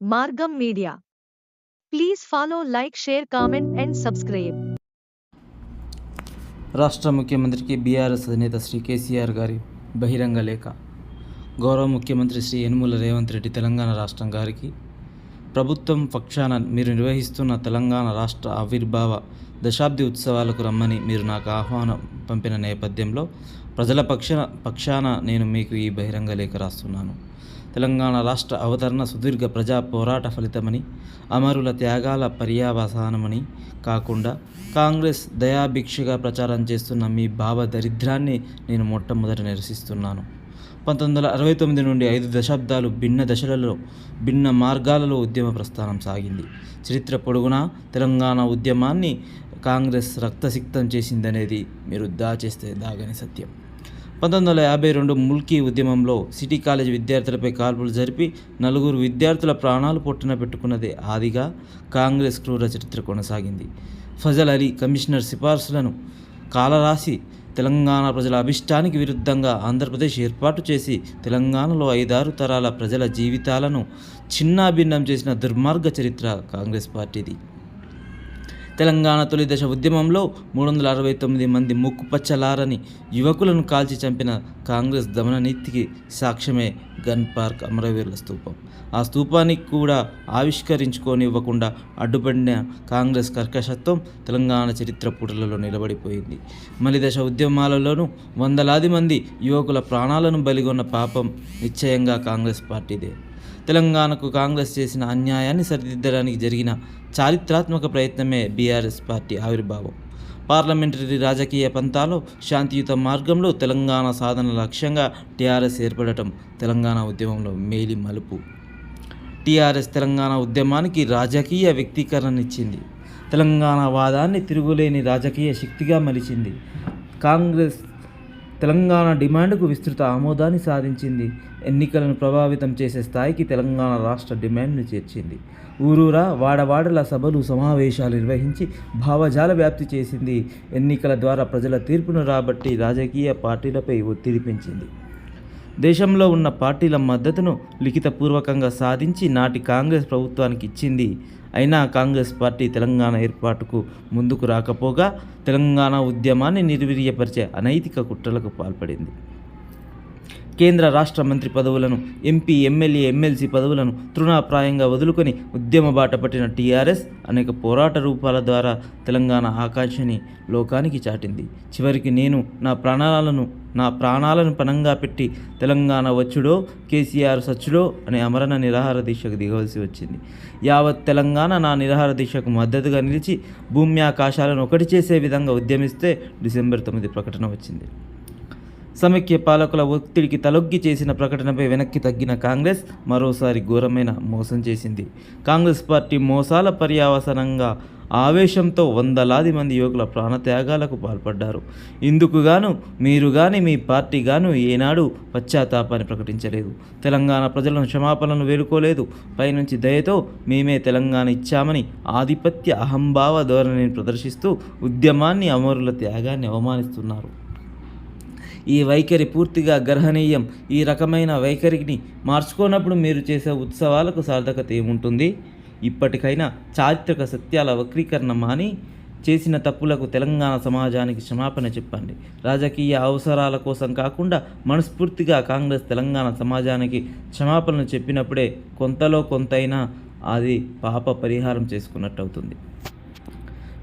మార్గం media. Please follow like share comment and subscribe. రాష్ట్ర ముఖ్యమంత్రికి బీఆర్ఎస్ అధినేత శ్రీ కేసీఆర్ గారి బహిరంగ లేఖ. గౌరవ ముఖ్యమంత్రి శ్రీ యనుమల రేవంత్ రెడ్డి తెలంగాణ రాష్ట్రం గారికి ప్రభుత్వం పక్షాన మీరు నిర్వహిస్తున్న తెలంగాణ రాష్ట్ర ఆవిర్భావ దశాబ్ది ఉత్సవాలకు రమ్మని మీరు నాకు ఆహ్వానం పంపిన నేపథ్యంలో ప్రజల పక్ష పక్షాన నేను మీకు ఈ బహిరంగ లేఖ రాస్తున్నాను. తెలంగాణ రాష్ట్ర అవతరణ సుదీర్ఘ ప్రజా పోరాట ఫలితమని అమరుల త్యాగాల పర్యావసానమని కాకుండా కాంగ్రెస్ దయాభిక్షగా ప్రచారం చేస్తున్న మీ భావ దరిద్రాన్ని నేను మొట్టమొదట నిరసిస్తున్నాను. పంతొమ్మిది వందల అరవై తొమ్మిది నుండి ఐదు దశాబ్దాలు భిన్న దశలలో భిన్న మార్గాలలో ఉద్యమ ప్రస్థానం సాగింది. చరిత్ర పొడుగునా తెలంగాణ ఉద్యమాన్ని కాంగ్రెస్ రక్తసిక్తం చేసిందనేది మీరు దాచేస్తే దాగని సత్యం. పంతొమ్మిది వందల యాభై రెండు ముల్కీ ఉద్యమంలో సిటీ కాలేజ్ విద్యార్థులపై కాల్పులు జరిపి నలుగురు విద్యార్థుల ప్రాణాలు పొట్టున పెట్టుకున్నదే ఆదిగా కాంగ్రెస్ క్రూర చరిత్ర కొనసాగింది. ఫజల్ అలీ కమిషనర్ సిఫార్సులను కాలరాసి తెలంగాణ ప్రజల అభిష్టానికి విరుద్ధంగా ఆంధ్రప్రదేశ్ ఏర్పాటు చేసి తెలంగాణలో ఐదారు తరాల ప్రజల జీవితాలను చిన్నాభిన్నం చేసిన దుర్మార్గ చరిత్ర కాంగ్రెస్ పార్టీది. తెలంగాణ తొలి దశ ఉద్యమంలో మూడు వందల అరవై తొమ్మిది మంది ముక్కుపచ్చలారని యువకులను కాల్చి చంపిన కాంగ్రెస్ దమన నీతికి సాక్ష్యమే గన్ పార్క్ అమరవీరుల స్తూపం ఆ స్తూపానికి కూడా ఆవిష్కరించుకోనివ్వకుండా అడ్డుపడిన కాంగ్రెస్ కర్కశత్వం తెలంగాణ చరిత్ర పుటలలో నిలబడిపోయింది. మలి దశ ఉద్యమాలలోనూ వందలాది మంది యువకుల ప్రాణాలను బలిగొన్న పాపం నిశ్చయంగా కాంగ్రెస్ పార్టీదే. తెలంగాణకు కాంగ్రెస్ చేసిన అన్యాయాన్ని సరిదిద్దడానికి జరిగిన చారిత్రాత్మక ప్రయత్నమే బీఆర్ఎస్ పార్టీ ఆవిర్భావం. పార్లమెంటరీ రాజకీయ పంతాలో శాంతియుత మార్గంలో తెలంగాణ సాధన లక్ష్యంగా టీఆర్ఎస్ ఏర్పడటం తెలంగాణ ఉద్యమంలో మేలి మలుపు. టీఆర్ఎస్ తెలంగాణ ఉద్యమానికి రాజకీయ వ్యక్తీకరణనిచ్చింది. తెలంగాణ వాదాన్ని తిరుగులేని రాజకీయ శక్తిగా మలిచింది. కాంగ్రెస్ తెలంగాణ డిమాండ్కు విస్తృత ఆమోదాన్ని సాధించింది. ఎన్నికలను ప్రభావితం చేసే స్థాయికి తెలంగాణ రాష్ట్ర డిమాండ్ను చేర్చింది. ఊరూరా వాడవాడల సభలు సమావేశాలు నిర్వహించి భావజాల వ్యాప్తి చేసింది. ఎన్నికల ద్వారా ప్రజల తీర్పును రాబట్టి రాజకీయ పార్టీలపై ఒత్తిడి పెంచింది. దేశంలో ఉన్న పార్టీల మద్దతును లిఖితపూర్వకంగా సాధించి నాటి కాంగ్రెస్ ప్రభుత్వానికి ఇచ్చింది. అయినా కాంగ్రెస్ పార్టీ తెలంగాణ ఏర్పాటుకు ముందుకు రాకపోగా తెలంగాణ ఉద్యమాన్ని నిర్వీర్యపరిచే అనైతిక కుట్రలకు పాల్పడింది. కేంద్ర రాష్ట్ర మంత్రి పదవులను ఎంపీ ఎమ్మెల్యే ఎమ్మెల్సీ పదవులను తృణాప్రాయంగా వదులుకొని ఉద్యమ బాట పట్టిన టీఆర్ఎస్ అనేక పోరాట రూపాల ద్వారా తెలంగాణ ఆకాంక్షని లోకానికి చాటింది. చివరికి నేను నా ప్రాణాలను నా ప్రాణాలను పణంగా పెట్టి తెలంగాణ వచ్చుడో కేసీఆర్ సచ్చుడో అనే అమరణ నిరాహార దీక్షకు దిగవలసి వచ్చింది. యావత్ తెలంగాణ నా నిరాహార దీక్షకు మద్దతుగా నిలిచి భూమి ఆకాశాలను ఒకటి చేసే విధంగా ఉద్యమిస్తే డిసెంబర్ తొమ్మిది ప్రకటన వచ్చింది. సమైక్య పాలకుల ఒత్తిడికి తలొగ్గి చేసిన ప్రకటనపై వెనక్కి తగ్గిన కాంగ్రెస్ మరోసారి ఘోరమైన మోసం చేసింది. కాంగ్రెస్ పార్టీ మోసాల పర్యావసనంగా ఆవేశంతో వందలాది మంది యువకుల ప్రాణత్యాగాలకు పాల్పడ్డారు. ఇందుకుగాను మీరు గాని మీ పార్టీ గాను ఏనాడు పశ్చాత్తాపాన్ని ప్రకటించలేదు. తెలంగాణ ప్రజలను క్షమాపణను వేడుకోలేదు. పైనుంచి దయతో మేమే తెలంగాణ ఇచ్చామని ఆధిపత్య అహంభావ ధోరణిని ప్రదర్శిస్తూ ఉద్యమాన్ని అమరుల త్యాగాన్ని అవమానిస్తున్నారు. ఈ వైఖరి పూర్తిగా గ్రహణీయం. ఈ రకమైన వైఖరిని మార్చుకోనప్పుడు మీరు చేసే ఉత్సవాలకు సార్థకత ఏముంటుంది? ఇప్పటికైనా చారిత్రక సత్యాల వక్రీకరణ మాని చేసిన తప్పులకు తెలంగాణ సమాజానికి క్షమాపణ చెప్పండి. రాజకీయ అవసరాల కోసం కాకుండా మనస్ఫూర్తిగా కాంగ్రెస్ తెలంగాణ సమాజానికి క్షమాపణలు చెప్పినప్పుడే కొంతలో కొంతైనా అది పాప పరిహారం చేసుకున్నట్టు అవుతుంది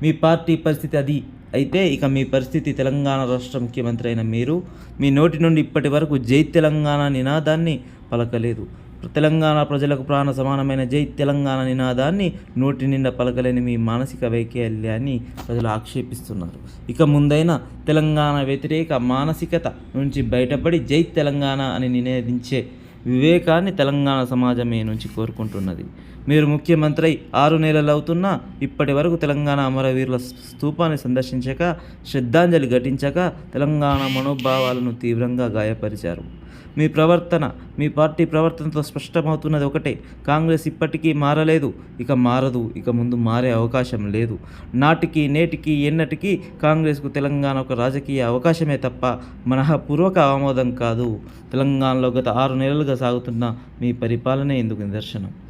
మీ పార్టీ పరిస్థితి అది. అయితే ఇక మీ పరిస్థితి తెలంగాణ రాష్ట్ర ముఖ్యమంత్రి అయిన మీరు మీ నోటి నుండి ఇప్పటి వరకు జై తెలంగాణ నినాదాన్ని పలకలేదు. తెలంగాణ ప్రజలకు ప్రాణ సమానమైన జై తెలంగాణ నినాదాన్ని నోటి నిండా పలకలేని మీ మానసిక వైకల్యాన్ని ప్రజలు ఆక్షేపిస్తున్నారు. ఇక ముందైనా తెలంగాణ వ్యతిరేక మానసికత నుంచి బయటపడి జై తెలంగాణ అని నినేదించే వివేకాన్ని తెలంగాణ సమాజమే నుంచి కోరుకుంటున్నది. మీరు ముఖ్యమంత్రి ఆరు నెలలు అవుతున్నా ఇప్పటి వరకు తెలంగాణ అమరవీరుల స్థూపాన్ని సందర్శించక శ్రద్ధాంజలి ఘటించక తెలంగాణ మనోభావాలను తీవ్రంగా గాయపరిచారు. మీ ప్రవర్తన మీ పార్టీ ప్రవర్తనతో స్పష్టమవుతున్నది ఒకటే. కాంగ్రెస్ ఇప్పటికీ మారలేదు. ఇక మారదు. ఇక ముందు మారే అవకాశం లేదు. నాటికి నేటికి ఎన్నటికీ కాంగ్రెస్కు తెలంగాణ ఒక రాజకీయ అవకాశమే తప్ప మనఃపూర్వక ఆమోదం కాదు. తెలంగాణలో గత ఆరు నెలలుగా సాగుతున్న మీ పరిపాలనే ఇందుకు నిదర్శనం.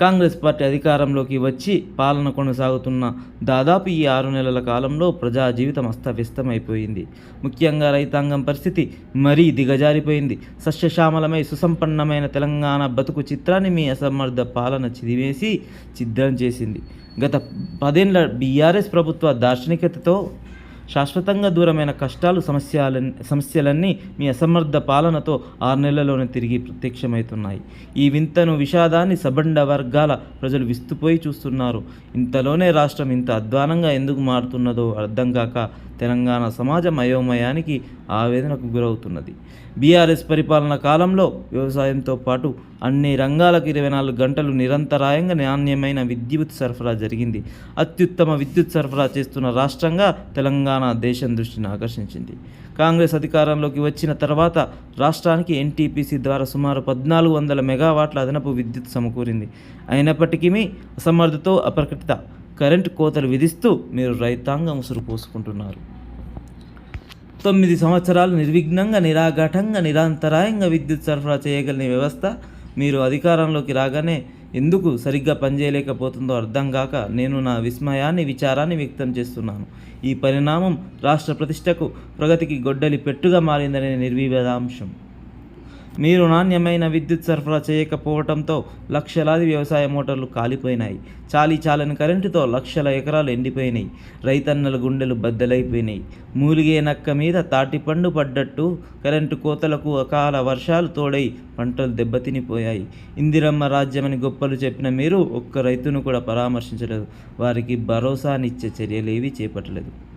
కాంగ్రెస్ పార్టీ అధికారంలోకి వచ్చి పాలన కొనసాగుతున్న దాదాపు ఈ ఆరు నెలల కాలంలో ప్రజా జీవితం అస్తవ్యస్తమైపోయింది. ముఖ్యంగా రైతాంగం పరిస్థితి మరీ దిగజారిపోయింది. సస్యశ్యామలమై సుసంపన్నమైన తెలంగాణ బతుకు చిత్రాన్ని మీ అసమర్థ పాలన చిదివేసి చిద్రం చేసింది. గత పదేళ్ళ బీఆర్ఎస్ ప్రభుత్వ దార్శనికతతో శాశ్వతంగా దూరమైన కష్టాలు సమస్యలన్నీ సమస్యలన్నీ మీ అసమర్థ పాలనతో ఆరు నెలల్లోనే తిరిగి ప్రత్యక్షమవుతున్నాయి. ఈ వింతను విషాదాన్ని సబండ వర్గాల ప్రజలు విస్తుపోయి చూస్తున్నారు. ఇంతలోనే రాష్ట్రం ఇంత అధ్వానంగా ఎందుకు మారుతున్నదో అర్థం కాక తెలంగాణ సమాజం అయోమయానికి ఆవేదనకు గురవుతున్నది. బీఆర్ఎస్ పరిపాలన కాలంలో వ్యవసాయంతో పాటు అన్ని రంగాలకు ఇరవై నాలుగు గంటలు నిరంతరాయంగా నాణ్యమైన విద్యుత్ సరఫరా జరిగింది. అత్యుత్తమ విద్యుత్ సరఫరా చేస్తున్న రాష్ట్రంగా తెలంగాణ దేశం దృష్టిని ఆకర్షించింది. కాంగ్రెస్ అధికారంలోకి వచ్చిన తర్వాత రాష్ట్రానికి ఎన్టీపీసీ ద్వారా సుమారు పద్నాలుగు వందల మెగావాట్ల అదనపు విద్యుత్ సమకూరింది. అయినప్పటికీ అసమర్థతో అప్రకటిత కరెంటు కోతలు విధిస్తూ మీరు రైతాంగం ఉసురు పోసుకుంటున్నారు. తొమ్మిది సంవత్సరాలు నిర్విఘ్నంగా నిరాఘటంగా నిరంతరాయంగా విద్యుత్ సరఫరా చేయగలిగిన వ్యవస్థ మీరు అధికారంలోకి రాగానే ఎందుకు సరిగ్గా పనిచేయలేకపోతుందో అర్థం కాక నేను నా విస్మయాన్ని విచారాన్ని వ్యక్తం చేస్తున్నాను. ఈ పరిణామం రాష్ట్ర ప్రతిష్టకు ప్రగతికి గొడ్డలి పెట్టుగా మారిందనే నిర్వివాదాంశం. మీరు నాణ్యమైన విద్యుత్ సరఫరా చేయకపోవడంతో లక్షలాది వ్యవసాయ మోటార్లు కాలిపోయినాయి. చాలీ చాలని కరెంటుతో లక్షల ఎకరాలు ఎండిపోయినాయి. రైతన్నల గుండెలు బద్దలైపోయినాయి. మూలిగే నక్క మీద తాటిపండు పడ్డట్టు కరెంటు కోతలకు అకాల వర్షాలు తోడై పంటలు దెబ్బతినిపోయాయి. ఇందిరమ్మ రాజ్యమని గొప్పలు చెప్పిన మీరు ఒక్క రైతును కూడా పరామర్శించలేదు. వారికి భరోసానిచ్చే చర్యలేవీ చేపట్టలేదు.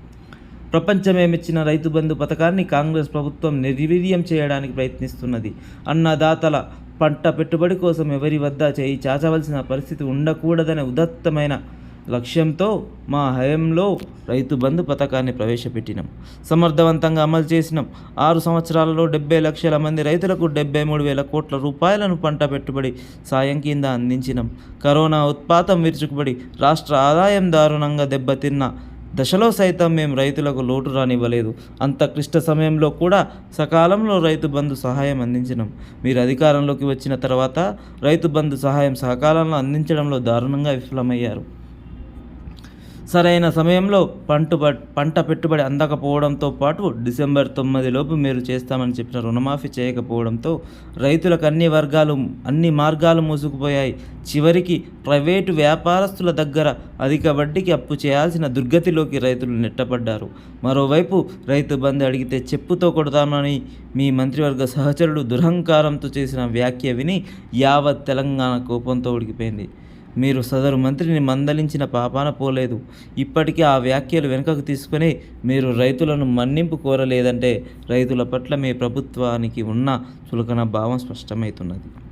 ప్రపంచమే మెచ్చిన రైతు బంధు పథకాన్ని కాంగ్రెస్ ప్రభుత్వం నిర్వీర్యం చేయడానికి ప్రయత్నిస్తున్నది. అన్నదాతల పంట పెట్టుబడి కోసం ఎవరి వద్ద చేయి చాచవలసిన పరిస్థితి ఉండకూడదనే ఉదత్తమైన లక్ష్యంతో మా హయంలో రైతు బంధు పథకాన్ని ప్రవేశపెట్టినాం. సమర్థవంతంగా అమలు చేసినాం. ఆరు సంవత్సరాలలో డెబ్బై లక్షల మంది రైతులకు డెబ్బై మూడు వేల కోట్ల రూపాయలను పంట పెట్టుబడి సాయం కింద అందించినాం. కరోనా ఉత్పాతం విరుచుకుపడి రాష్ట్ర ఆదాయం దారుణంగా దెబ్బతిన్న దశలో సైతం మేము రైతులకు లోటు రానివ్వలేదు. అంత క్లిష్ట సమయంలో కూడా సకాలంలో రైతు బంధు సహాయం అందించినాం మీరు అధికారంలోకి వచ్చిన తర్వాత రైతు బంధు సహాయం సకాలంలో అందించడంలో దారుణంగా విఫలమయ్యారు. సరైన సమయంలో పంట పంట పెట్టుబడి అందకపోవడంతో పాటు డిసెంబర్ తొమ్మిదిలోపు మీరు చేస్తామని చెప్పిన రుణమాఫీ చేయకపోవడంతో రైతులకు అన్ని వర్గాలు అన్ని మార్గాలు మూసుకుపోయాయి. చివరికి ప్రైవేటు వ్యాపారస్తుల దగ్గర అధిక వడ్డీకి అప్పు చేయాల్సిన దుర్గతిలోకి రైతులు నెట్టబడ్డారు. మరోవైపు రైతు బంధు అడిగితే చెప్పుతో కొడతామని మీ మంత్రివర్గ సహచరుడు దురహంకారంతో చేసిన వ్యాఖ్య విని యావత్ తెలంగాణ కోపంతో ఉడికిపోయింది. మీరు సదరు మంత్రిని మందలించిన పాపాన పోలేదు. ఇప్పటికీ ఆ వ్యాఖ్యలు వెనుకకు తీసుకొని మీరు రైతులను మన్నింపు కోరలేదంటే రైతుల పట్ల మీ ప్రభుత్వానికి ఉన్న చులకన భావం స్పష్టమవుతున్నది.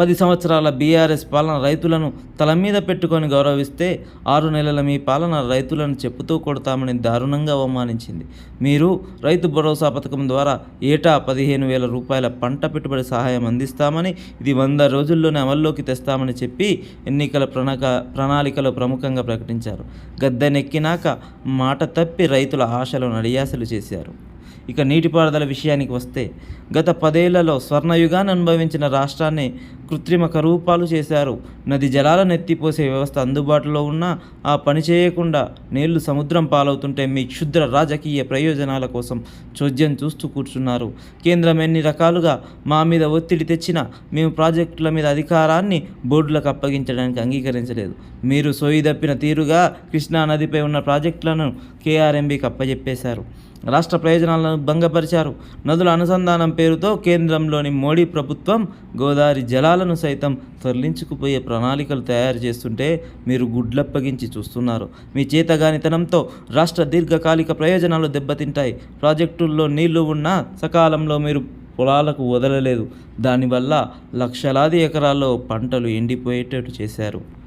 పది సంవత్సరాల బీఆర్ఎస్ పాలన రైతులను తల మీద పెట్టుకొని గౌరవిస్తే ఆరు నెలల మీ పాలన రైతులను చెప్పుతూ కొడతామని దారుణంగా అవమానించింది. మీరు రైతు భరోసా పథకం ద్వారా ఏటా పదిహేను వేల రూపాయల పంట పెట్టుబడి సహాయం అందిస్తామని ఇది వంద రోజుల్లోనే అమల్లోకి తెస్తామని చెప్పి ఎన్నికల ప్రణక ప్రణాళికలో ప్రముఖంగా ప్రకటించారు. గద్దెనెక్కినాక మాట తప్పి రైతుల ఆశలను అడియాసలు చేశారు. ఇక నీటిపారుదల విషయానికి వస్తే గత పదేళ్ళలో స్వర్ణయుగాన్ని అనుభవించిన రాష్ట్రాన్ని కృత్రిమ కరూపాలు చేశారు. నది జలాలను ఎత్తిపోసే వ్యవస్థ అందుబాటులో ఉన్నా ఆ పని చేయకుండా నీళ్ళు సముద్రం పాలవుతుంటే మీ క్షుద్ర రాజకీయ ప్రయోజనాల కోసం చోద్యం చూస్తూ కూర్చున్నారు. కేంద్రం ఎన్ని రకాలుగా మా మీద ఒత్తిడి తెచ్చినా మేము ప్రాజెక్టుల మీద అధికారాన్ని బోర్డులకు అప్పగించడానికి అంగీకరించలేదు. మీరు సోయిదప్పిన తీరుగా కృష్ణా నదిపై ఉన్న ప్రాజెక్టులను కేఆర్ఎంబీకి అప్పజెప్పేశారు. రాష్ట్ర ప్రయోజనాలను భంగపరిచారు. నదుల అనుసంధానం పేరుతో కేంద్రంలోని మోడీ ప్రభుత్వం గోదావరి జలాలను సైతం తరలించుకుపోయే ప్రణాళికలు తయారు చేస్తుంటే మీరు గుడ్లప్పగించి చూస్తున్నారు. మీ చేతగానితనంతో రాష్ట్ర దీర్ఘకాలిక ప్రయోజనాలు దెబ్బతింటాయి. ప్రాజెక్టుల్లో నీళ్ళు ఉన్నా సకాలంలో మీరు పొలాలకు వదలలేదు. దానివల్ల లక్షలాది ఎకరాల్లో పంటలు ఎండిపోయేటట్టు చేశారు.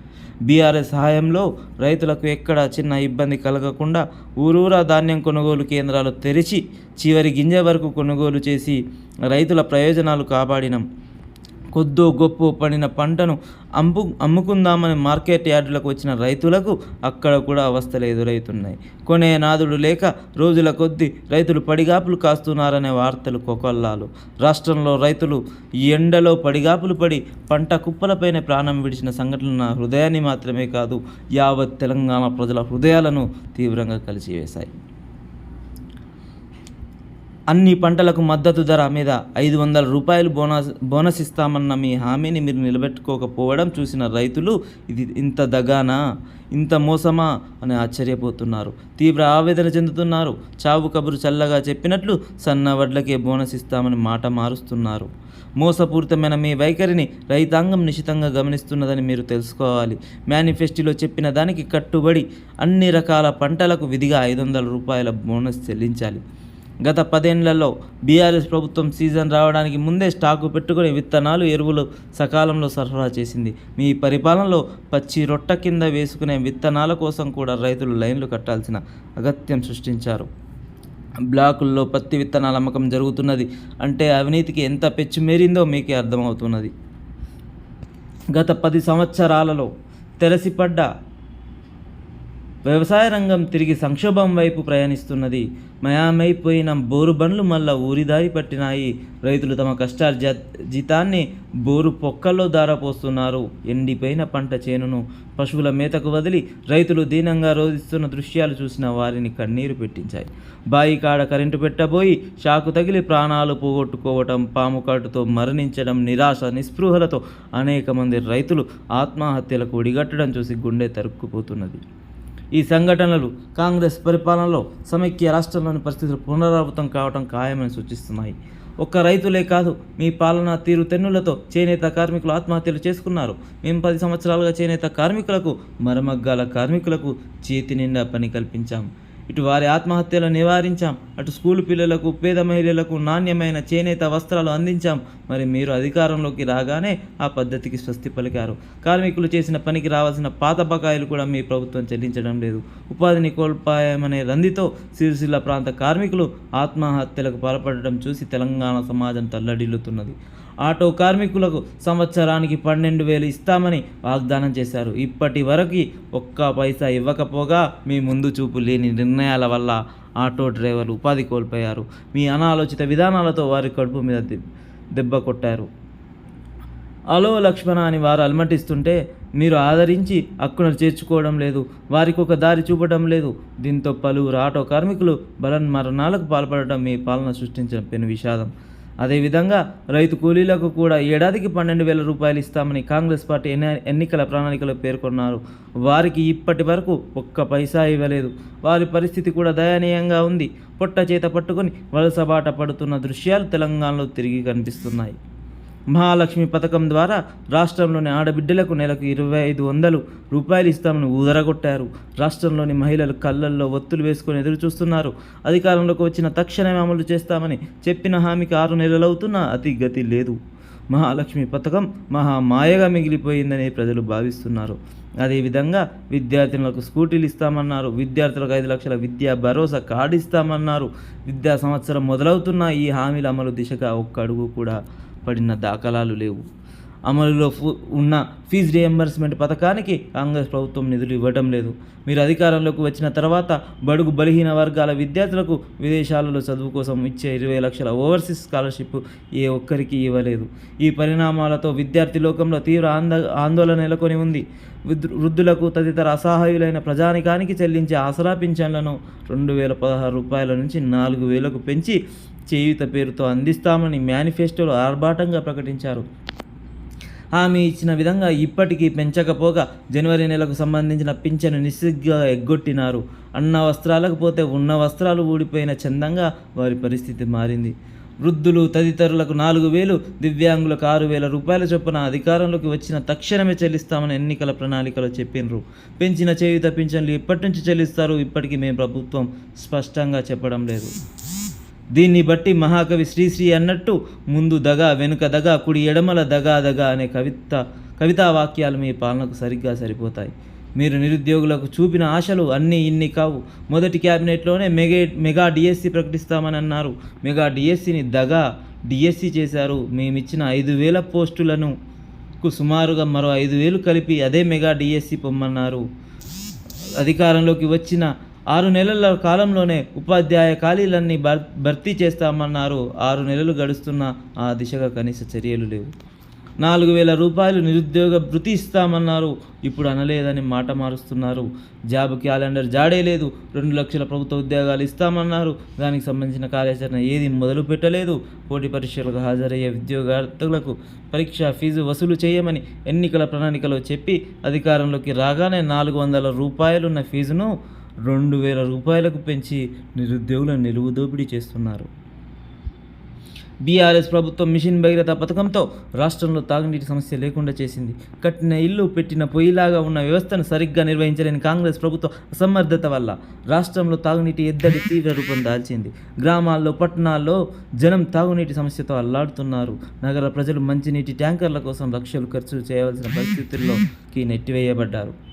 బీఆర్ఎస్ సహాయంలో రైతులకు ఎక్కడ చిన్న ఇబ్బంది కలగకుండా ఊరూరా ధాన్యం కొనుగోలు కేంద్రాలు తెరిచి చివరి గింజ వరకు కొనుగోలు చేసి రైతుల ప్రయోజనాలు కాపాడినాం. కొద్దో గొప్ప పడిన పంటను అమ్ము అమ్ముకుందామని మార్కెట్ యార్డులకు వచ్చిన రైతులకు అక్కడ కూడా అవస్థలు ఎదురవుతున్నాయి. కొనే నాదుడు లేక రోజుల కొద్దీ రైతులు పడిగాపులు కాస్తున్నారనే వార్తలు కొకొల్లాలు. రాష్ట్రంలో రైతులు ఈ ఎండలో పడిగాపులు పడి పంట కుప్పలపైన ప్రాణం విడిచిన సంఘటన నా హృదయాన్ని మాత్రమే కాదు యావత్ తెలంగాణ ప్రజల హృదయాలను తీవ్రంగా కలిసివేశాయి. అన్ని పంటలకు మద్దతు ధర మీద ఐదు వందల రూపాయలు బోనస్ బోనస్ ఇస్తామన్న మీ హామీని మీరు నిలబెట్టుకోకపోవడం చూసిన రైతులు ఇది ఇంత దగానా? ఇంత మోసమా? అని ఆశ్చర్యపోతున్నారు. తీవ్ర ఆవేదన చెందుతున్నారు. చావు కబురు చల్లగా చెప్పినట్లు సన్న వడ్లకే బోనస్ ఇస్తామని మాట మారుస్తున్నారు. మోసపూరితమైన మీ వైఖరిని రైతాంగం నిశితంగా గమనిస్తున్నదని మీరు తెలుసుకోవాలి. మేనిఫెస్టోలో చెప్పిన దానికి కట్టుబడి అన్ని రకాల పంటలకు విధిగా ఐదు వందల రూపాయల బోనస్ చెల్లించాలి. గత పదేళ్ళలో బీఆర్ఎస్ ప్రభుత్వం సీజన్ రావడానికి ముందే స్టాకు పెట్టుకుని విత్తనాలు ఎరువులు సకాలంలో సరఫరా చేసింది. మీ పరిపాలనలో పచ్చి రొట్ట కింద వేసుకునే విత్తనాల కోసం కూడా రైతులు లైన్లు కట్టాల్సిన అగత్యం సృష్టించారు. బ్లాకుల్లో పత్తి విత్తనాల అమ్మకం జరుగుతున్నది అంటే అవినీతికి ఎంత పెచ్చు మేరిందో మీకే అర్థమవుతున్నది. గత పది సంవత్సరాలలో తెరసిపడ్డ వ్యవసాయ రంగం తిరిగి సంక్షోభం వైపు ప్రయాణిస్తున్నది. మయామైపోయిన బోరు బండ్లు మళ్ళా ఊరిదారి పట్టినాయి. రైతులు తమ కష్టార్జ జీతాన్ని బోరు పొక్కల్లో దారపోస్తున్నారు. ఎండిపోయిన పంట చేనును పశువుల మేతకు వదిలి రైతులు దీనంగా రోధిస్తున్న దృశ్యాలు చూసిన వారిని కన్నీరు పెట్టించాయి. బాయి కాడ కరెంటు పెట్టబోయి షాకు తగిలి ప్రాణాలు పోగొట్టుకోవటం పాము కాటుతో మరణించడం నిరాశ నిస్పృహలతో అనేక మంది రైతులు ఆత్మహత్యలకు ఒడిగట్టడం చూసి గుండె తరుక్కుపోతున్నది. ఈ సంఘటనలు కాంగ్రెస్ పరిపాలనలో సమైక్య రాష్ట్రంలోని పరిస్థితులు పునరావృతం కావడం ఖాయమని సూచిస్తున్నాయి. ఒక్క రైతులే కాదు మీ పాలన తీరు తెన్నులతో చేనేత కార్మికులు ఆత్మహత్యలు చేసుకున్నారు. మేము పది సంవత్సరాలుగా చేనేత కార్మికులకు మరమగ్గాల కార్మికులకు చేతి నిండా పని కల్పించాం. ఇటు వారి ఆత్మహత్యలు నివారించాం. అటు స్కూల్ పిల్లలకు పేద మహిళలకు నాణ్యమైన చేనేత వస్త్రాలు అందించాం. మరి మీరు అధికారంలోకి రాగానే ఆ పద్ధతికి స్వస్తి పలికారు. కార్మికులు చేసిన పనికి రావాల్సిన పాత బకాయిలు కూడా మీ ప్రభుత్వం చెల్లించడం లేదు. ఉపాధిని కోల్పాయమనే రందితో సిరిసిల్ల ప్రాంత కార్మికులు ఆత్మహత్యలకు పాల్పడడం చూసి తెలంగాణ సమాజం తల్లడిల్లుతున్నది. ఆటో కార్మికులకు సంవత్సరానికి పన్నెండు వేలు ఇస్తామని వాగ్దానం చేశారు. ఇప్పటి వరకు ఒక్క పైసా ఇవ్వకపోగా మీ ముందు చూపు లేని నిర్ణయాల వల్ల ఆటో డ్రైవర్లు ఉపాధి కోల్పోయారు. మీ అనాలోచిత విధానాలతో వారి కడుపు మీద దెబ్బ కొట్టారు. అలో లక్ష్మణ అని వారు అలమటిస్తుంటే మీరు ఆదరించి అక్కున చేర్చుకోవడం లేదు వారికి ఒక దారి చూపడం లేదు. దీంతో పలువురు ఆటో కార్మికులు బలన్ మరణాలకు పాల్పడటం మీ పాలన సృష్టించిన పెను విషాదం. అదేవిధంగా రైతు కూలీలకు కూడా ఏడాదికి పన్నెండు వేల రూపాయలు ఇస్తామని కాంగ్రెస్ పార్టీ ఎన్ని- ఎన్నికల ప్రణాళికలో పేర్కొన్నారు. వారికి ఇప్పటి వరకు ఒక్క పైసా ఇవ్వలేదు. వారి పరిస్థితి కూడా దయనీయంగా ఉంది. పొట్ట చేత పట్టుకొని వలసబాట పడుతున్న దృశ్యాలు తెలంగాణలో తిరిగి కనిపిస్తున్నాయి. మహాలక్ష్మి పథకం ద్వారా రాష్ట్రంలోని ఆడబిడ్డలకు నెలకు ఇరవై ఐదు వందలు రూపాయలు ఇస్తామని ఊదరగొట్టారు. రాష్ట్రంలోని మహిళలు కళ్ళల్లో ఒత్తులు వేసుకొని ఎదురు చూస్తున్నారు అధికారంలోకి వచ్చిన తక్షణమే అమలు చేస్తామని చెప్పిన హామీకి ఆరు నెలలవుతున్నా అతి గతి లేదు. మహాలక్ష్మి పథకం మహా మాయగా మిగిలిపోయిందని ప్రజలు భావిస్తున్నారు. అదేవిధంగా విద్యార్థినులకు స్కూటీలు ఇస్తామన్నారు. విద్యార్థులకు ఐదు లక్షల విద్యా భరోసా కార్డు ఇస్తామన్నారు. విద్యా సంవత్సరం మొదలవుతున్న ఈ హామీల అమలు దిశగా ఒక్క అడుగు కూడా పడిన దాఖలాలు లేవు. అమలులో ఫు- ఉన్న ఫీజు రియంబర్స్మెంట్ పథకానికి కాంగ్రెస్ ప్రభుత్వం నిధులు ఇవ్వడం లేదు. మీరు అధికారంలోకి వచ్చిన తర్వాత బడుగు బలహీన వర్గాల విద్యార్థులకు విదేశాలలో చదువు కోసం ఇచ్చే ఇరవై లక్షల ఓవర్సీస్ స్కాలర్షిప్ ఏ ఒక్కరికి ఇవ్వలేదు. ఈ పరిణామాలతో విద్యార్థి లోకంలో తీవ్ర ఆంద ఆందోళన నెలకొని ఉంది. వృద్ధు- వృద్ధులకు తదితర అసహాయులైన ప్రజానికానికి చెల్లించే ఆసరా పింఛన్లను రెండు వేల పదహారు రూపాయల నుంచి నాలుగు వేలకు పెంచి చేయూత పేరుతో అందిస్తామని మేనిఫెస్టోలో ఆర్భాటంగా ప్రకటించారు. హామీ ఇచ్చిన విధంగా ఇప్పటికీ పెంచకపోగా జనవరి నెలకు సంబంధించిన పింఛను నిస్సిగ్గా ఎగ్గొట్టినారు. అన్న వస్త్రాలకు పోతే ఉన్న వస్త్రాలు ఊడిపోయిన చందంగా వారి పరిస్థితి మారింది. వృద్ధులు తదితరులకు నాలుగు వేలు దివ్యాంగులకు ఆరు వేల రూపాయల చొప్పున అధికారంలోకి వచ్చిన తక్షణమే చెల్లిస్తామని ఎన్నికల ప్రణాళికలో చెప్పినరు. పెంచిన చేయుత పింఛన్లు ఇప్పటి నుంచి చెల్లిస్తారు? ఇప్పటికీ మేము ప్రభుత్వం స్పష్టంగా చెప్పడం లేదు. దీన్ని బట్టి మహాకవి శ్రీశ్రీ అన్నట్టు ముందు దగ వెనుక దగ కుడి ఎడమల దగా దగ అనే కవిత కవితా వాక్యాలు మీ పాలనకు సరిగ్గా సరిపోతాయి. మీరు నిరుద్యోగులకు చూపిన ఆశలు అన్నీ ఇన్ని కావు. మొదటి క్యాబినెట్లోనే మెగే మెగా డిఎస్సి ప్రకటిస్తామని అన్నారు. మెగా డిఎస్సిని దగా డిఎస్సి చేశారు. మేమిచ్చిన ఐదు వేల పోస్టులను సుమారుగా మరో ఐదు వేలు కలిపి అదే మెగా డిఎస్సి పొమ్మన్నారు. అధికారంలోకి వచ్చిన ఆరు నెలల కాలంలోనే ఉపాధ్యాయ ఖాళీలన్నీ భర్ భర్తీ చేస్తామన్నారు. ఆరు నెలలు గడుస్తున్న ఆ దిశగా కనీస చర్యలు లేవు. నాలుగు వేల రూపాయలు నిరుద్యోగ భృతి ఇస్తామన్నారు. ఇప్పుడు అనలేదని మాట మారుస్తున్నారు. జాబ్ క్యాలెండర్ జాడే లేదు. రెండు లక్షల ప్రభుత్వ ఉద్యోగాలు ఇస్తామన్నారు. దానికి సంబంధించిన కార్యాచరణ ఏది మొదలు పెట్టలేదు. పోటీ పరీక్షలకు హాజరయ్యే ఉద్యోగార్థులకు పరీక్ష ఫీజు వసూలు చేయమని ఎన్నికల ప్రణాళికలో చెప్పి అధికారంలోకి రాగానే నాలుగు వందల రూపాయలున్న ఫీజును రెండు వేల రూపాయలకు పెంచి నిరుద్యోగులను నిలువు దోపిడీ చేస్తున్నారు. బీఆర్ఎస్ ప్రభుత్వం మిషన్ భగీరథ పథకంతో రాష్ట్రంలో తాగునీటి సమస్య లేకుండా చేసింది. కట్టిన ఇల్లు పెట్టిన పొయ్యిలాగా ఉన్న వ్యవస్థను సరిగ్గా నిర్వహించలేని కాంగ్రెస్ ప్రభుత్వ అసమర్థత వల్ల రాష్ట్రంలో తాగునీటి ఎద్దడి తీవ్ర రూపం దాల్చింది. గ్రామాల్లో పట్టణాల్లో జనం తాగునీటి సమస్యతో అల్లాడుతున్నారు. నగర ప్రజలు మంచినీటి ట్యాంకర్ల కోసం లక్షలు ఖర్చు చేయవలసిన పరిస్థితుల్లోకి నెట్టివేయబడ్డారు.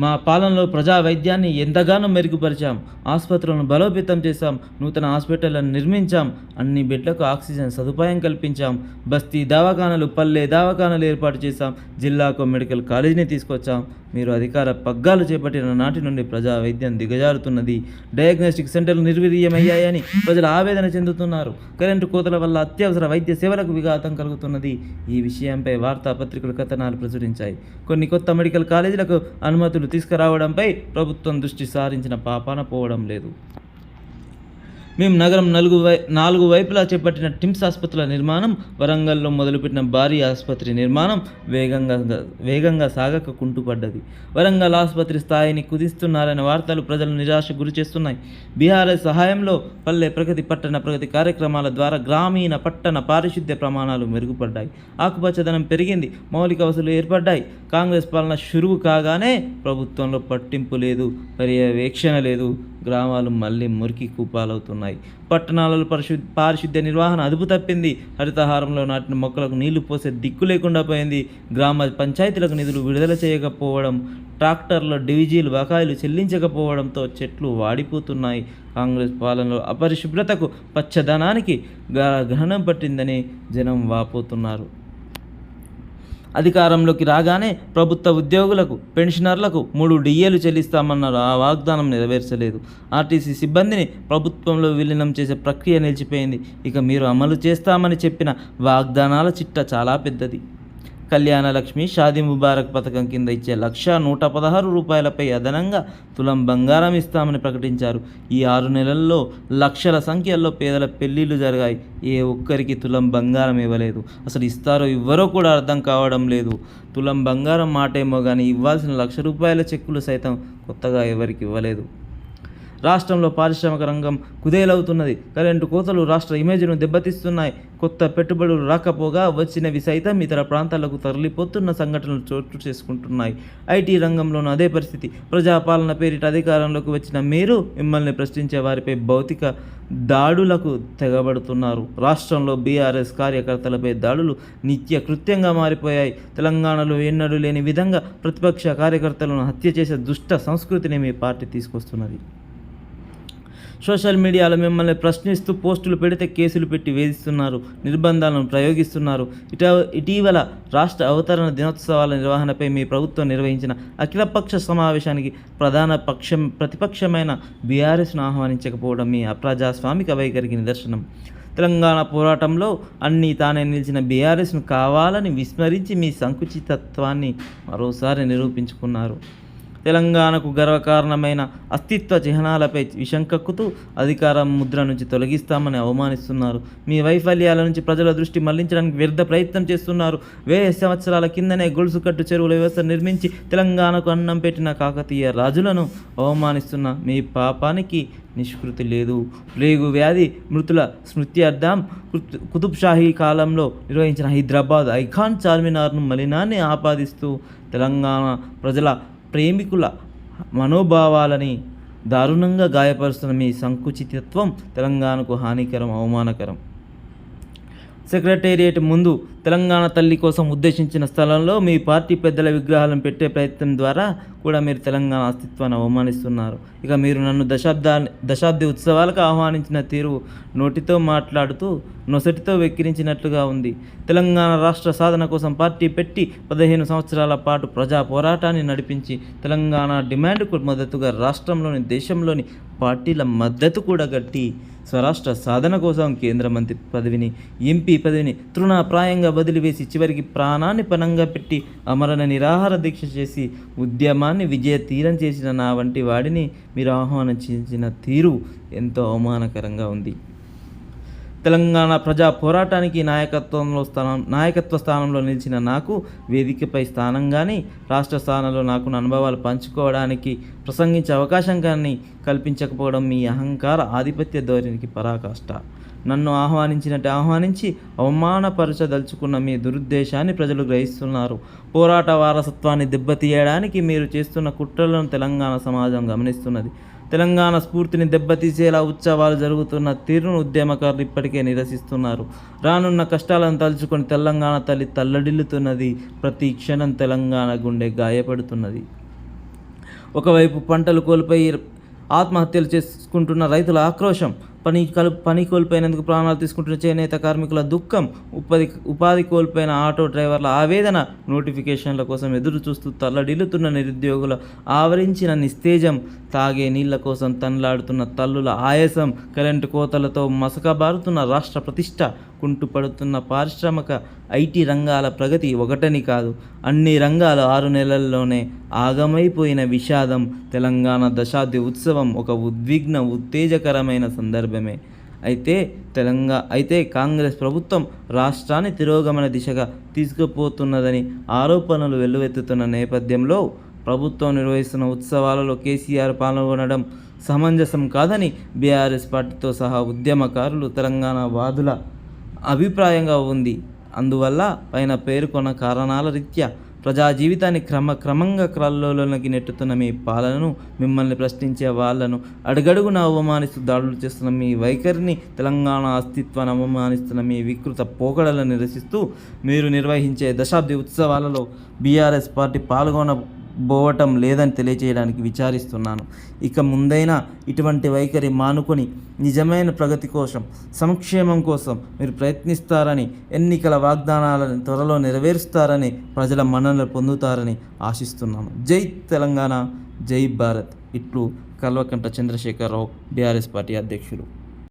మా పాలనలో ప్రజా వైద్యాన్ని ఎంతగానో మెరుగుపరిచాం. ఆసుపత్రులను బలోపేతం చేశాం. నూతన హాస్పిటళ్ళను నిర్మించాం. అన్ని బెడ్లకు ఆక్సిజన్ సదుపాయం కల్పించాం. బస్తీ దవాఖానలు పల్లె దవాఖానలు ఏర్పాటు చేశాం. జిల్లాకు మెడికల్ కాలేజీని తీసుకొచ్చాం. మీరు అధికార పగ్గాలు చేపట్టిన నాటి నుండి ప్రజా వైద్యం దిగజారుతున్నది. డయాగ్నోస్టిక్ సెంటర్లు నిర్వీర్యమయ్యాయని ప్రజలు ఆవేదన చెందుతున్నారు. కరెంటు కోతల వల్ల అత్యవసర వైద్య సేవలకు విఘాతం కలుగుతున్నది. ఈ విషయంపై వార్తాపత్రికలు కథనాలు ప్రచురించాయి. కొన్ని కొత్త మెడికల్ కాలేజీలకు అనుమతులు తీసుకురావడంపై ప్రభుత్వం దృష్టి సారించిన పాపాన పోవడం లేదు. మేము నగరం నలుగు వై నాలుగు వైపులా చేపట్టిన టిమ్స్ ఆసుపత్రుల నిర్మాణం వరంగల్లో మొదలుపెట్టిన భారీ ఆసుపత్రి నిర్మాణం వేగంగా వేగంగా సాగక కుంటుపడ్డది వరంగల్ ఆసుపత్రి స్థాయిని కుదిస్తున్నారనే వార్తలు ప్రజలను నిరాశ గురి చేస్తున్నాయి. బీహార్ సహాయంలో పల్లె ప్రగతి పట్టణ ప్రగతి కార్యక్రమాల ద్వారా గ్రామీణ పట్టణ పారిశుద్ధ్య ప్రమాణాలు మెరుగుపడ్డాయి. ఆకుపచ్చదనం పెరిగింది మౌలిక వసతులు ఏర్పడ్డాయి. కాంగ్రెస్ పాలన షురువు కాగానే ప్రభుత్వంలో పట్టింపు లేదు పర్యవేక్షణ లేదు. గ్రామాలు మళ్ళీ మురికి కూపాలవుతున్నాయి. పట్టణాలలో పరిశు పారిశుద్ధ్య నిర్వహణ అదుపు తప్పింది. హరితహారంలో నాటిన మొక్కలకు నీళ్ళు పోసే దిక్కు లేకుండా పోయింది. గ్రామ పంచాయతీలకు నిధులు విడుదల చేయకపోవడం ట్రాక్టర్ల డివిజీలు బకాయిలు చెల్లించకపోవడంతో చెట్లు వాడిపోతున్నాయి. కాంగ్రెస్ పాలనలో అపరిశుభ్రతకు పచ్చదనానికి గ- గ్రహణం పట్టిందని జనం వాపోతున్నారు. అధికారంలోకి రాగానే ప్రభుత్వ ఉద్యోగులకు పెన్షనర్లకు మూడు డిఏలు చెల్లిస్తామన్నారు. ఆ వాగ్దానం నెరవేర్చలేదు. ఆర్టీసీ సిబ్బందిని ప్రభుత్వంలో విలీనం చేసే ప్రక్రియ నిలిచిపోయింది. ఇక మీరు అమలు చేస్తామని చెప్పిన వాగ్దానాల చిట్ట చాలా పెద్దది. కళ్యాణ లక్ష్మి షాదీ ముబారక్ పథకం కింద ఇచ్చే లక్ష నూట పదహారు రూపాయలపై అదనంగా తులం బంగారం ఇస్తామని ప్రకటించారు. ఈ ఆరు నెలల్లో లక్షల సంఖ్యలో పేదల పెళ్ళిళ్ళు జరిగాయి. ఏ ఒక్కరికి తులం బంగారం ఇవ్వలేదు. అసలు ఇస్తారో ఇవ్వరో కూడా అర్థం కావడం లేదు. తులం బంగారం మాటేమో కానీ ఇవ్వాల్సిన లక్ష రూపాయల చెక్కులు సైతం కొత్తగా ఎవరికి ఇవ్వలేదు. రాష్ట్రంలో పారిశ్రామిక రంగం కుదేలవుతున్నది. కరెంటు కోతలు రాష్ట్ర ఇమేజ్ను దెబ్బతీస్తున్నాయి. కొత్త పెట్టుబడులు రాకపోగా వచ్చినవి సైతం ఇతర ప్రాంతాలకు తరలిపోతున్న సంఘటనలు చోటు చేసుకుంటున్నాయి. ఐటీ రంగంలోనూ అదే పరిస్థితి. ప్రజాపాలన పేరిట అధికారంలోకి వచ్చిన మీరు మిమ్మల్ని ప్రశ్నించే వారిపై భౌతిక దాడులకు తెగబడుతున్నారు. రాష్ట్రంలో బీఆర్ఎస్ కార్యకర్తలపై దాడులు నిత్య కృత్యంగా మారిపోయాయి. తెలంగాణలో ఎన్నడూ లేని విధంగా ప్రతిపక్ష కార్యకర్తలను హత్య చేసే దుష్ట సంస్కృతిని మీ పార్టీ తీసుకొస్తున్నది. సోషల్ మీడియాలో మిమ్మల్ని ప్రశ్నిస్తూ పోస్టులు పెడితే కేసులు పెట్టి వేధిస్తున్నారు నిర్బంధాలను ప్రయోగిస్తున్నారు. ఇట ఇటీవల రాష్ట్ర అవతరణ దినోత్సవాల నిర్వహణపై మీ ప్రభుత్వం నిర్వహించిన అఖిలపక్ష సమావేశానికి ప్రధాన పక్షం ప్రతిపక్షమైన బీఆర్ఎస్ను ఆహ్వానించకపోవడం మీ అప్రజాస్వామిక వైఖరికి నిదర్శనం. తెలంగాణ పోరాటంలో అన్నీ తానే నిలిచిన బీఆర్ఎస్ను కావాలని విస్మరించి మీ సంకుచితత్వాన్ని మరోసారి నిరూపించుకున్నారు. తెలంగాణకు గర్వకారణమైన అస్తిత్వ చిహ్నాలపై విషం కక్కుతూ అధికారం ముద్ర నుంచి తొలగిస్తామని అవమానిస్తున్నారు. మీ వైఫల్యాల నుంచి ప్రజల దృష్టి మళ్ళించడానికి వ్యర్థ ప్రయత్నం చేస్తున్నారు. వేల సంవత్సరాల కిందనే గొలుసుకట్టు చెరువుల వ్యవస్థ నిర్మించి తెలంగాణకు అన్నం పెట్టిన కాకతీయ రాజులను అవమానిస్తున్న మీ పాపానికి నిష్కృతి లేదు. ప్లేగు వ్యాధి మృతుల స్మృత్యర్థం కుతుబ్షాహీ కాలంలో నిర్వహించిన హైదరాబాద్ ఐఖాన్ చార్మినార్ను మలినాన్ని ఆపాదిస్తూ తెలంగాణ ప్రజల ప్రేమికుల మనోభావాలని దారుణంగా గాయపరుస్తున్న మీ సంకుచితత్వం తెలంగాణకు హానికరం అవమానకరం. సెక్రటేరియట్ ముందు తెలంగాణ తల్లి కోసం ఉద్దేశించిన స్థలంలో మీ పార్టీ పెద్దల విగ్రహాలను పెట్టే ప్రయత్నం ద్వారా కూడా మీరు తెలంగాణ అస్తిత్వాన్ని అవమానిస్తున్నారు. ఇక మీరు నన్ను దశాబ్దా దశాబ్ది ఉత్సవాలకు ఆహ్వానించిన తీరు నోటితో మాట్లాడుతూ నొసటితో వెక్కిరించినట్లుగా ఉంది. తెలంగాణ రాష్ట్ర సాధన కోసం పార్టీ పెట్టి పదిహేను సంవత్సరాల పాటు ప్రజా పోరాటాన్ని నడిపించి తెలంగాణ డిమాండ్కు మద్దతుగా రాష్ట్రంలోని దేశంలోని పార్టీల మద్దతు కూడా గట్టి స్వరాష్ట్ర సాధన కోసం కేంద్ర మంత్రి పదవిని ఎంపీ పదవిని తృణప్రాయంగా వదిలివేసి చివరికి ప్రాణాన్ని పనంగా పెట్టి అమరణ నిరాహార దీక్ష చేసి ఉద్యమాన్ని విజయ తీరం చేసిన నా వంటి వాడిని మీరు ఆహ్వానించిన తీరు ఎంతో అవమానకరంగా ఉంది. తెలంగాణ ప్రజా పోరాటానికి నాయకత్వంలో స్థానం నాయకత్వ స్థానంలో నిలిచిన నాకు వేదికపై స్థానం కానీ రాష్ట్ర స్థానంలో నాకు అనుభవాలు పంచుకోవడానికి ప్రసంగించే అవకాశం కానీ కల్పించకపోవడం మీ అహంకార ఆధిపత్య ధోరణికి పరాకాష్ట. నన్ను ఆహ్వానించినట్టు ఆహ్వానించి అవమానపరచదలుచుకున్న మీ దురుద్దేశాన్ని ప్రజలు గ్రహిస్తున్నారు. పోరాట వారసత్వాన్ని దెబ్బతీయడానికి మీరు చేస్తున్న కుట్రలను తెలంగాణ సమాజం గమనిస్తున్నది. తెలంగాణ స్ఫూర్తిని దెబ్బతీసేలా ఉత్సవాలు జరుగుతున్న తీరును ఉద్యమకారులు ఇప్పటికే నిరసిస్తున్నారు. రానున్న కష్టాలను తలుచుకొని తెలంగాణ తల్లి తల్లడిల్లుతున్నది. ప్రతి క్షణం తెలంగాణ గుండె గాయపడుతున్నది. ఒకవైపు పంటలు కోల్పోయి ఆత్మహత్యలు చేసుకుంటున్న రైతుల ఆక్రోశం పని కలు పని కోల్పోయినందుకు ప్రాణాలు తీసుకుంటున్న చేనేత కార్మికుల దుఃఖం ఉపాధి ఉపాధి కోల్పోయిన ఆటో డ్రైవర్ల ఆవేదన నోటిఫికేషన్ల కోసం ఎదురు చూస్తూ తల్లడిల్లుతున్న నిరుద్యోగుల ఆవరించిన నిస్తేజం తాగే నీళ్ళ కోసం తనలాడుతున్న తల్లుల ఆయాసం కరెంటు కోతలతో మసకబారుతున్న రాష్ట్ర ప్రతిష్ట కుంటుపడుతున్న పారిశ్రామిక ఐటీ రంగాల ప్రగతి ఒకటని కాదు అన్ని రంగాలు ఆరు నెలల్లోనే ఆగమైపోయిన విషాదం తెలంగాణ దశాబ్ది ఉత్సవం ఒక ఉద్విగ్న ఉత్తేజకరమైన సందర్భం. సందర్భమే అయితే తెలంగాణ అయితే కాంగ్రెస్ ప్రభుత్వం రాష్ట్రాన్ని తిరోగమన దిశగా తీసుకుపోతున్నదని ఆరోపణలు వెల్లువెత్తుతున్న నేపథ్యంలో ప్రభుత్వం నిర్వహిస్తున్న ఉత్సవాలలో కేసీఆర్ పాల్గొనడం సమంజసం కాదని బీఆర్ఎస్ పార్టీతో సహా ఉద్యమకారులు తెలంగాణ వాదుల అభిప్రాయంగా ఉంది. అందువల్ల పైన పేర్కొన్న కారణాల రీత్యా ప్రజా జీవితాన్ని క్రమ క్రమంగా క్రల్లోకి నెట్టుతున్న మీ పాలనను మిమ్మల్ని ప్రశ్నించే వాళ్ళను అడుగడుగున అవమానిస్తూ దాడులు చేస్తున్న మీ వైఖరిని తెలంగాణ అస్తిత్వాన్ని అవమానిస్తున్న మీ వికృత పోకడలను నిరసిస్తూ మీరు నిర్వహించే దశాబ్ది ఉత్సవాలలో బీఆర్ఎస్ పార్టీ పాల్గొన పోవటం లేదని తెలియజేయడానికి విచారిస్తున్నాను. ఇక ముందైనా ఇటువంటి వైఖరి మానుకొని నిజమైన ప్రగతి కోసం సంక్షేమం కోసం మీరు ప్రయత్నిస్తారని ఎన్నికల వాగ్దానాలను త్వరలో నెరవేరుస్తారని ప్రజల మన్ననలు పొందుతారని ఆశిస్తున్నాను. జై తెలంగాణ జై భారత్. ఇట్లు కల్వకంట చంద్రశేఖరరావు బీఆర్ఎస్ పార్టీ అధ్యక్షులు.